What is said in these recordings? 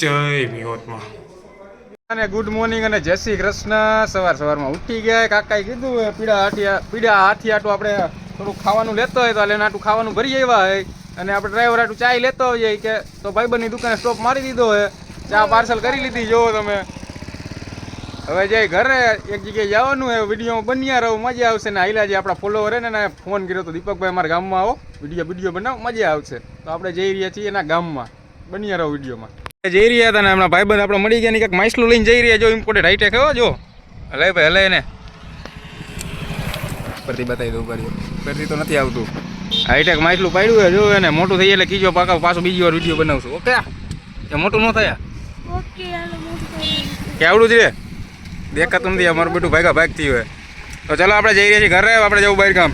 જય વિહોતમાં અને good morning અને જય શ્રી કૃષ્ણ. સવાર સવારમાં ઉઠી ગયા. કાકાએ કીધું પીડા હાથિયા પીડા હાથી આટું આપણે થોડું ખાવાનું લેતો હોય તો એટલે આટું ખાવાનું ભરી આવ્યા હોય. અને આપણે ડ્રાઈવર આટું ચાય લેતો હોઈએ કે તો ભાઈબંધની દુકાને સ્ટોપ મારી દીધો હોય. ચા પાર્સલ કરી લીધી, જોવો તમે. હવે જઈ ઘરે, એક જગ્યાએ જવાનું હોય વીડિયો બન્યા રહો, મજા આવશે. ને આઈલા જે આપણા ફોલોવર ને ફોન કર્યો તો દીપકભાઈ અમારા ગામમાં આવો. વીડિયો વીડિયો બનાવો, મજા આવશે. તો આપણે જઈ રહ્યા છીએ એના ગામમાં. બન્યા રહો વિડીયોમાં જઈ રહ્યા હતા ને હમણાં ભાઈબંધ આપણે મળી ગયા ને કંઈક માઇસલું લઈને જઈ રહ્યા જો ઇમ્પોર્ટેડ હાઈટેક હો જો. હલે ભાઈ હલે એને. પરથી બતાવી દઉં કરી પરથી તો નથી આવતું. હાઈટેક માઇસલું પાડ્યું હોય જો એને. મોટું થઈ એટલે કીજો પાકા પાછું બીજી વાર વીડિયો બનાવશું. ઓકે? એ મોટું ન થયા? કે આવડું જ રે? દેખાતું નથી અમારું બેટું ભાગા ભાગતી હોય. તો ચાલો આપણે જઈ રહ્યા છીએ ઘરે આપણે જવું બહાર ગામ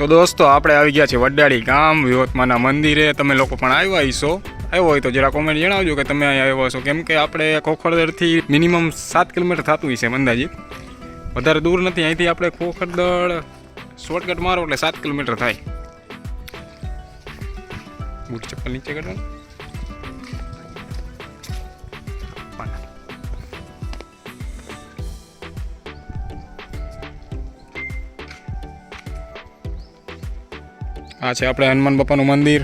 તો દોસ્તો, આપણે આવી ગયા છીએ વડાળી ગામ, વિહોતમાના મંદિરે. તમે લોકો પણ આવ્યા હશો. આવ્યો હોય તો જરા કોમેન્ટ જણાવજો કે તમે અહીંયા આવ્યા છો કેમ કે આપણે ખોખરદળથી મિનિમમ સાત કિલોમીટર થતું હશે અંદાજિત વધારે દૂર નથી. અહીંથી આપણે ખોખરદળ શોર્ટકટ મારો એટલે સાત કિલોમીટર થાય. ચપ્પલ નીચે કાઢવાનું. આ છે આપણે હનુમાન બાપાનું મંદિર.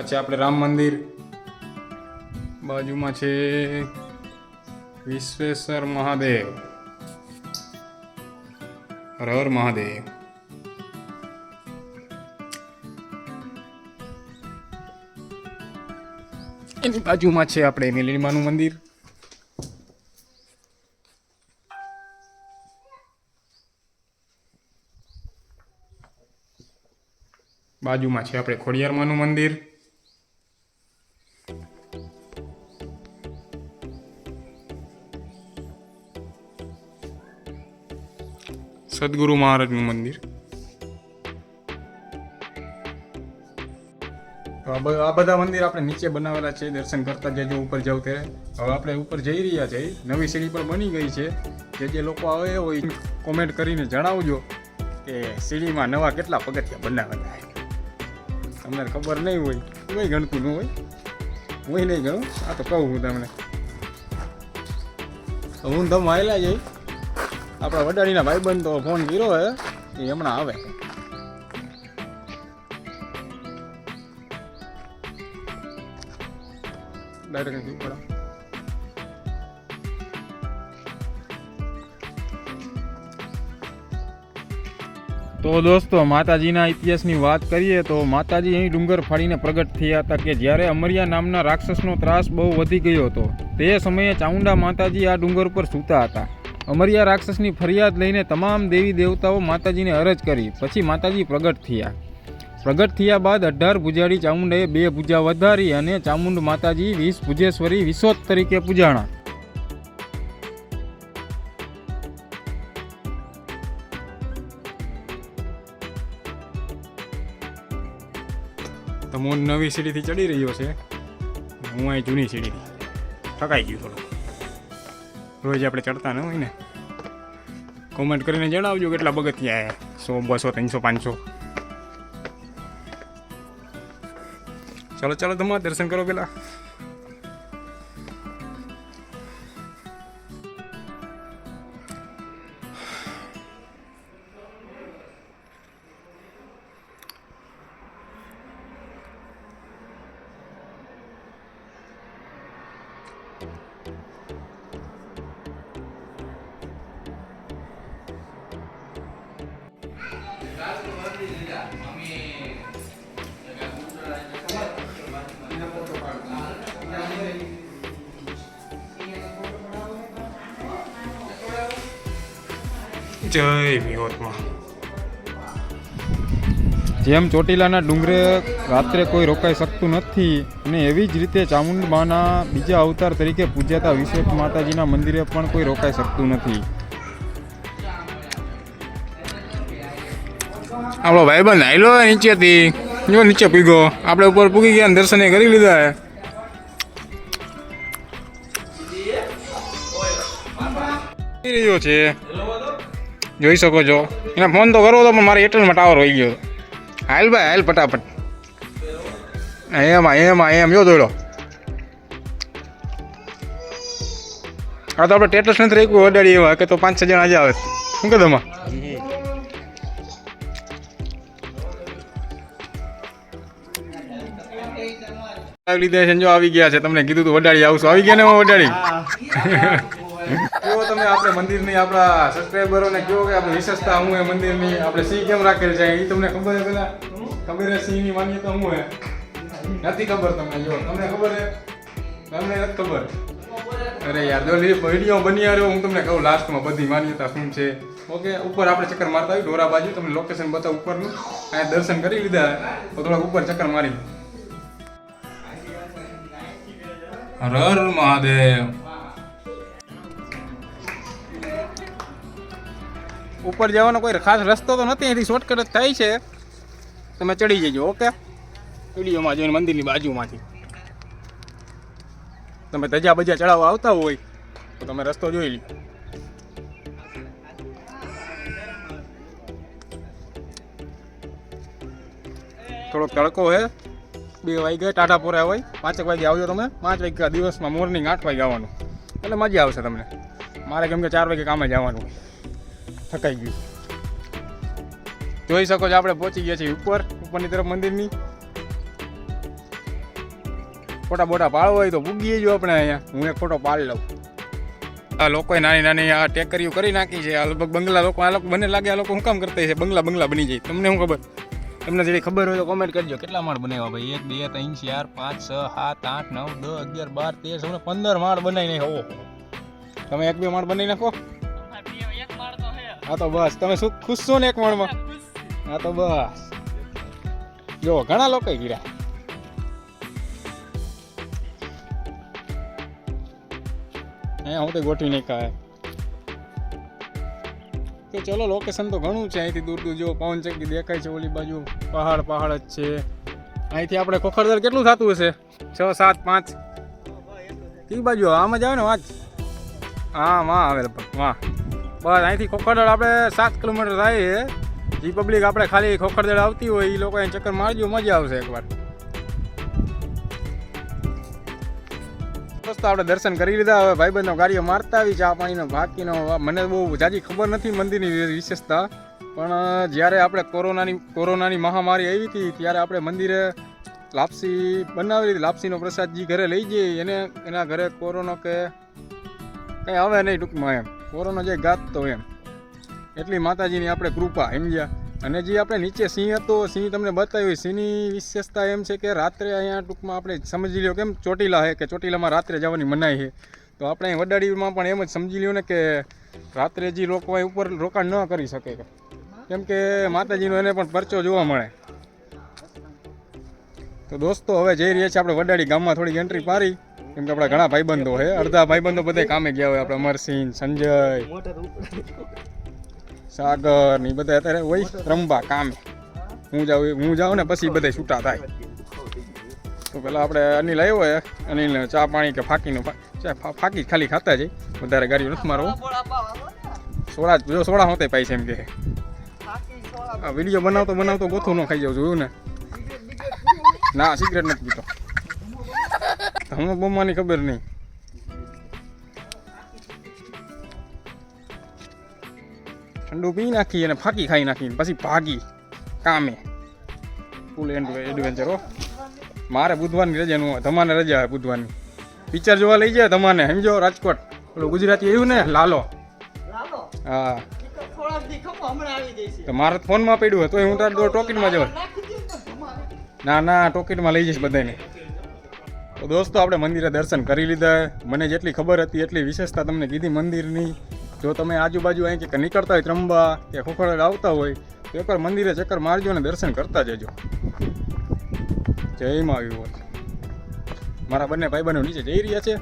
આ આપણે રામ મંદિર. બાજુમાં છે વિશ્વેશ્વર મહાદેવ. હર હર મહાદેવ. એની બાજુમાં છે આપણે નીલીમાનું મંદિર. બાજુમાં છે આપણે ખોડિયારમાનું મંદિર. સદગુરુ મહારાજનું મંદિર. આ બધા મંદિર આપણે નીચે બનાવેલા છે, દર્શન કરતા જજો ઉપર જાવ ત્યારે. હવે આપણે ઉપર જઈ રહ્યા છે, નવી સીડી પણ બની ગઈ છે. જે જે લોકો આવે હોય કોમેન્ટ કરીને જણાવજો કે સીડીમાં નવા કેટલા પગથિયા બનાવેલા તમને ખબર નહીં હોય કોઈ ગણતું ન હોય. હું નહીં ગણું, આ તો કહું હું તમને. હું ધમ આવેલા જઈ આપણા વડાડીના ભાઈબંધ તો ફોન કર્યો હે, એ હમણાં આવે. તો દોસ્તો, માતાજીના ઇતિહાસની વાત કરીએ તો માતાજી અહીં ડુંગર ફાડીને પ્રગટ થયા હતા કે જ્યારે અમરિયા નામના રાક્ષસનો ત્રાસ બહુ વધી ગયો હતો. તે સમયે ચામુંડા માતાજી આ ડુંગર ઉપર સૂતા હતા. અમરિયા રાક્ષસની ફરિયાદ લઈને તમામ દેવી દેવતાઓ માતાજીને અરજ કરી. પછી માતાજી પ્રગટ થયા. પ્રગટ થયા બાદ અઢાર ભુજાડી ચામુંડાએ બે પૂજા વધારી અને ચામુંડ માતાજી વીસ ભુજેશ્વરી વિશોત તરીકે પૂજાણા. તો નવી સીડીથી ચડી રહ્યો છે. હું અહીં જૂની સીડીથી ઠકાઈ ગયું થોડું રોજ આપણે ચડતા ન હોય ને. કોમેન્ટ કરીને જણાવજો કેટલા પગથિયા સો, બસો, ત્રણસો, પાંચસો. ચાલો ચાલો, તમારા દર્શન કરો પેલા. જય જેમ ચોટીલાના ડુંગરે રાત્રે કોઈ રોકાઈ શકતું નથી અને એવી જ રીતે ચામુંડમાના બીજા અવતાર તરીકે પૂજાતા વિશ્વ માતાજીના મંદિરે પણ કોઈ રોકાઈ શકતું નથી. આપણો ભાઈબંધ આવેલો નીચેથી. જો નીચે પીગો આપણે ઉપર પૂગી ગયા ને દર્શને કરી લીધા હે. રહ્યો છે. જોઈ શકો છો. એને ફોન તો કરવો તો પણ મારે એરટેલમાં ટાવર હોઈ ગયો હાલ ભાઈ, હાલ ફટાફટ. એમાં એમાં, એમ, જો દોડો. આ તો આપણે ટેટસ નથી રાખ્યું, અડાડી એવા, કે તો પાંચ છ જણા આજે આવે. શું કે આવી લીધે છે જો આવી ગયા છે, તમને કીધું તું વડાળી આવશું. આવી ગયા ને હું કેવો તમે આપણે મંદિરની આપણા સબસ્ક્રાઈબરોને કહો કે આપણે વિશેષતા હે મંદિરની? આપણે સિંહ કેમ રાખેલ છે? એ તમને ખબર છે પેલા? ખબર હે સિંહની માન્યતા હું નથી ખબર તમને, જો, તમને ખબર છે? તમને નથી ખબર? અરે યાર, જો વીડિયો બની રહ્યો હું તમને કહું લાસ્ટમાં બધી માન્યતા શું છે? ઓકે, ઉપર આપણે ચક્કર મારતા આવી ઢોરા બાજુ, તમને લોકેશન બતાવ, ઉપરનું. અહીંયા દર્શન કરી લીધા તો થોડાક ઉપર ચક્કર મારી. હર મહાદેવ. ઉપર જવાનો કોઈ ખાસ રસ્તો તો નથી અહીંથી શોર્ટકટ થાય છે. તમે ચડી જજો, ઓકે? વિડીયોમાં જોઈને મંદિરની બાજુમાંથી. તમે ધજા બજા ચડાવવા આવતા હોય, તો તમે રસ્તો જોઈ લો થોડોક તડકો હે, બે વાગે ટાટા પોરા હોય, પાંચેક વાગે આવજો તમે. પાંચ વાગ્યા દિવસમાં મોર્નિંગ આઠ વાગે આવવાનું. એટલે મજા આવશે તમને. મારે કેમ કે ચાર વાગે કામે જવાનું. થકાઈ ગયું જોઈ શકો છો આપણે પહોંચી ગયા છીએ ઉપર, ઉપરની તરફ મંદિરની. ફોટા બોટા પાડવો હોય તો પૂગીએ જો આપણે અહીંયા. હું એક ફોટો પાડી લઉં. આ લોકોએ નાની નાની આ ટેકરીઓ કરી નાખી છે. આ લગભગ બંગલા લોકો, આ લોકો મને લાગે આ લોકો શું કામ કરતા છે? બંગલા બંગલા બની જાય. તમને શું ખબર? તમને જેની ખબર હોય તો કોમેન્ટ કરજો. કેટલા માળ બનાવ્યા ભાઈ? એક, બે, ત્રણ, ચાર, પાંચ, છ, સાત, આઠ, નવ, દસ, અગિયાર, બાર, તેર, ચૌદ, પંદર માળ બનાવી નાખો તમે એક, બે માળ બનાવી નાખો. હા તો બસ. તમે શું ખુશ છો ને એક મણમાં હા તો બસ. જો ઘણા લોકો ગીરા અહીંયા હું તો ગોઠવી નાખ્યા તો ચલો લોકેશન તો ઘણું છે. અહીંથી દૂર દૂર જો પવન ચક્કી દેખાય છે ઓલી બાજુ. પહાડ પહાડ જ છે. અહીંથી આપણે ખોખરદર કેટલું થતું હશે? છ સાત પાંચ? કઈ બાજુ આમાં જ આવે ને વાંચ. હા માં આવે વાહ બસ, અહીંથી ખોખરદળ આપણે સાત કિલોમીટર થાય છે. જે પબ્લિક આપણે ખાલી ખોખરદળ આવતી હોય, એ લોકો અહીં ચક્કર મારજો, મજા આવશે એકવાર. બસ તો આપણે દર્શન કરી લીધા. હવે ભાઈબંધનો ગાડીઓ મારતા આવી, ચા પાણીનો, બાકીનો, મને બહુ જાજી ખબર નથી મંદિરની વિશેષતા. પણ જ્યારે આપણે કોરોનાની કોરોનાની મહામારી આવી હતી, ત્યારે આપણે મંદિરે લાપસી બનાવી હતી. લાપસીનો પ્રસાદ જે ઘરે લઈ જઈએ, એને, એના ઘરે કોરોનો કે, કંઈ આવે નહીં ટૂંકમાં એમ. કોરોનો જે ગાતતો એમ. એટલી માતાજીની આપણે કૃપા સમજ્યા અને જે આપણે નીચે સિંહ હતો, સિંહ તમને બતાવ્યું સિંહની વિશેષતા એમ છે કે રાત્રે અહીંયા ટૂંકમાં આપણે સમજી લ્યો કેમ ચોટીલા છે કે ચોટીલામાં રાત્રે જવાની મનાઈ છે તો આપણે વડાડીમાં પણ એમ જ સમજી લ્યો ને કે રાત્રે જે લોકો ઉપર રોકાણ ન કરી શકે. કેમ કે માતાજીનો એને પણ પરચો જોવા મળે. તો દોસ્તો હવે જઈ રહ્યા છીએ આપણે વડાડી ગામમાં થોડીક એન્ટ્રી પારી કેમ કે આપણા ઘણા ભાઈબંધો છે. અડધા ભાઈબંધો બધે કામે ગયા હોય. આપણે અમરસિંહ સંજય સાગર ને બધા અત્યારે હોય. રમવા કામે. હું જાઉં હું જાઉં ને પછી બધે છૂટા થાય. તો પેલા આપણે અનિલ આવ્યો હોય અનિલ ચા પાણી કે ફાકીનું ફાકી ખાલી ખાતા જઈ. વધારે ગાડીઓ નથી મારવો. સોડા જો સોડા હોતે પાઈ છે એમ કે. આ વીડિયો બનાવતો બનાવતો ગોથું ન ખાઈ જાઉં જોયું ને? ના સિગરેટ નથી પીતો. તમને બમવાની ખબર નહીં. ઠંડુ પી નાખી અને ફાકી ખાઈ નાખી પછી ભાગી કામે. ફૂલ એડવેન્ચર હો. મારે બુધવારની રજા નું તમારે રજા હોય બુધવારની. પિક્ચર જોવા લઈ જાય તમારે સમજો રાજકોટ. પેલું ગુજરાતી આવ્યું ને લાલો. હા. તો આવી મારે ફોનમાં પડ્યું હતું હું તાર ટોકીનમાં જવા નાખી દઉં ને તમારે ના ના ટોકીટમાં લઈ જઈશ બધાને તો દોસ્તો, આપણે મંદિરે દર્શન કરી લીધા. મને જેટલી ખબર હતી, એટલી વિશેષતા તમને કીધી મંદિરની. જો તમે આજુબાજુ અહીં કે નીકળતા હોય, ત્રંબા, કે ખોખડ આવતા હોય, તો એકવાર મંદિરે ચક્કર મારજો અને દર્શન કરતા જજો. જયમાં આવ્યું હોય મારા બંને ભાઈબંધો નીચે જઈ રહ્યા છે.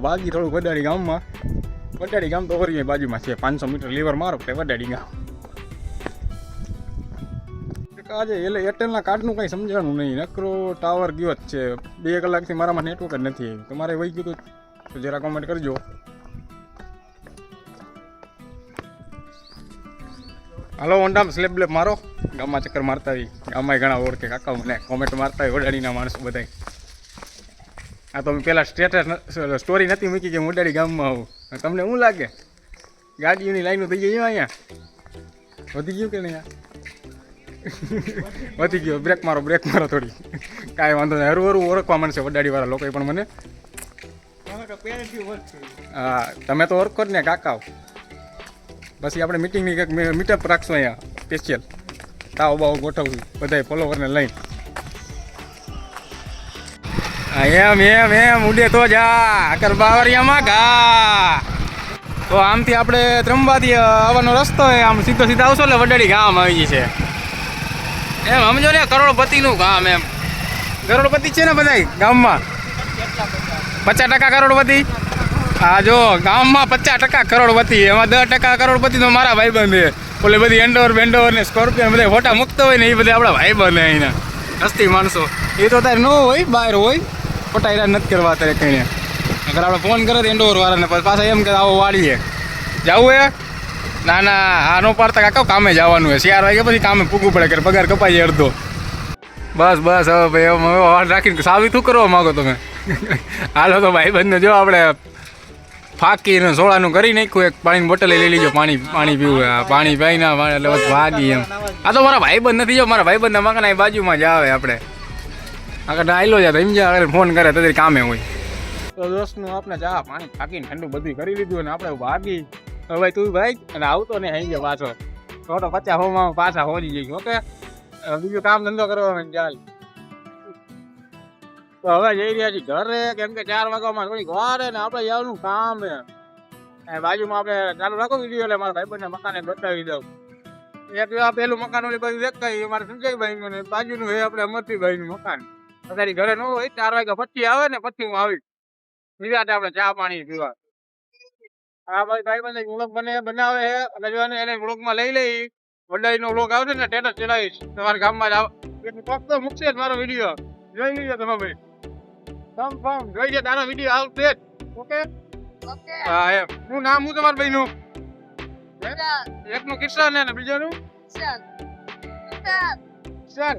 બાગી થોડું વડાડી ગામમાં. વડાડી ગામ તો ઓરી બાજુમાં છે. પાંચસો મીટર લીવર મારો એટલે વડાડી ગામ. આજે એટલે એરટેલના કાર્ડનું કંઈ સમજાણું નહીં. નકરો ટાવર ગયો જ છે. બે કલાકથી મારામાં નેટવર્ક જ નથી. તમારે વહી ગયું તો જરા કોમેન્ટ કરજો. હાલો ઓંડામ સ્લેબ બ્લેબ મારો. ગામમાં ચક્કર મારતા આવી. ગામમાં ઘણા ઓળખે કાકા મને. કોમેન્ટ મારતા હોય ઓડાડીના માણસો બધા આ તો મેં પહેલાં સ્ટેટસ સ્ટોરી નથી મૂકી કે હું ઓડાડી ગામમાં આવું. તમને શું લાગે? ગાડીઓની લાઈનો થઈ ગઈ અહીંયા? વધી ગયું કે નહીં? વધી ગયો. બ્રેક મારો બ્રેક મારો થોડી. કાંઈ વાંધો નહીં. હરું હરું ઓળખવા મળશે વડાડીવાળા લોકો પણ મને. હા તમે તો ઓળખો જ ને કાકાઓ. પછી આપણે મિટિંગની કંઈક મીટઅપ રાખશું અહીંયા સ્પેશિયલ તાવ બાવ ગોઠવશું બધાય ફોલોવરને લઈને. એમ એમ એમ ઉડે તો જા. આગળ બાવરિયામાં ઘા. તો આમથી આપણે ત્રંબાથી આવવાનો રસ્તો આમ સીધો સીધા આવશો એટલે વડાડી ગામ આવી જશે. એમ સમજો ને કરોડપતિનું ગામ એમ. કરોડપતિ છે ને બધાય ગામમાં? પચાસ ટકા કરોડપતિ? હા જો ગામમાં પચાસ ટકા કરોડપતિ એમાં દસ ટકા કરોડપતિ તો મારા ભાઈબંધ છે. ઓલે બધી એન્ડોર બેન્ડોર ને સ્કોર્પિયો બધા ફોટા મૂકતો હોય ને એ બધા આપણા ભાઈ બંધ અહીંના. હસ્તી માણસો. એ તો અત્યારે ન હોય બહાર હોય. ફોટા ઈરાન નથી કરવા તારે કંઈને અગર આપણે ફોન કરે તો એન્ડોર વાળાને પાછા એમ કે આવો વાળીએ. જવું હે? ના ના આનો પાડતા કાકા કામે જવાનું હોય ચાર વાગે પછી કામે પૂગવું પડે, કે પગાર કપાઈ જાય અડધો. બસ બસ, હવે ભાઈ, હવે વાર રાખીને સાવી શું કરવા માગો તમે? હાલો તો ભાઈ, બંને જો આપણે ફાકીને સોળાનું કરી નાખ્યું, એક પાણીની બોટલ લઈ લીજો, પાણી પાણી પીવું પાણી ના એટલે બસ ભાગી એમ. આ તો મારા ભાઈબંધ નથી, જો મારા ભાઈબંધના મકાન અહીં બાજુમાં જ આવે આપણે. આગળ આયલો જાય તો સમજ્યા આગળ ફોન કરે તો કામે હોય. તો દોસ્તનું આપણે ચા, પાણી ફાકીને ઠંડુ બધું કરી લીધું અને આપણે ભાગી. હવે તું ભાઈ, અને આવતો ને અહીં ગયો પાછો. તો તો પચાસ હોમાં પાછા હોજી જઈશું ઓકે બીજું કામ ધંધો કરવા ચાલ. તો હવે જઈ રહ્યા છીએ ઘરે, કેમ કે ચાર વાગ્યામાં થોડીક વાર ને આપણે જવાનું કામ એ બાજુમાં આપણે ચાલુ રાખો વીડિયો એટલે મારા ભાઈબંધને મકાને બતાવી દઉં. એક આ પેલું મકાન ઓલી બાજુ દેખાય એ મારા સંજયભાઈનું ને બાજુનું એ આપણે નું મકાન. અત્યારે ઘરે ન હોય, ચાર વાગ્યા પછી આવે ને પછી હું આવી બીજા આપણે ચા પાણી પીવા. હા ભાઈ ભાઈબંધ વ્લોગ બને બનાવે છે. અને એને વ્લોગમાં લઈ લઈ. વડાઈનો વ્લોગ આવશે ને સ્ટેટસ ચડાવીશ. તમારા ગામમાં જ આવ. એટલે ફક્ત મૂકશે જ મારો વીડિયો. જોઈ લીજો તમે ભાઈ? કન્ફર્મ જોઈ છે તારો વીડિયો આવશે જ. ઓકે? ઓકે. હા એમ. હું નામ હું તમારા ભાઈનું? એકનું કિશન. ને બીજાનું ચાલ સર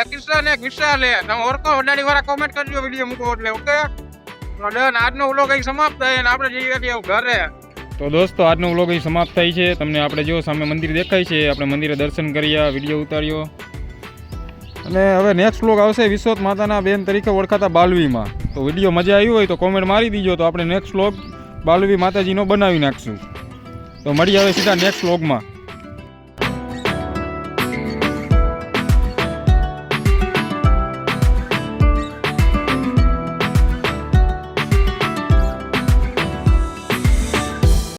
એક કિશન એક વિશાલ તમે ઓળખો વડાડી વાળા કોમેન્ટ કરજો વીડિયો મૂકો એટલે. ઓકે? તો ડન, આજનો વ્લોગ અહીં સમાપ્ત થાય અને આપણે જઈએ છીએ ઘરે. તો દોસ્તો, આજનો વ્લોગ અહીં સમાપ્ત થાય છે. તમને આપણે જો સામે મંદિર દેખાય છે, આપણે મંદિરે દર્શન કર્યા વીડિયો ઉતાર્યો. અને હવે નેક્સ્ટ વ્લોગ આવશે વિશ્વત માતાના બેન તરીકે ઓળખાતા બાલવીમાં. તો વીડિયો મજા આવી હોય તો કોમેન્ટ મારી દીજો તો આપણે નેક્સ્ટ વ્લોગ બાલવી માતાજીનો બનાવી નાખશું. તો મળી આવે સીધા નેક્સ્ટ વ્લોગમાં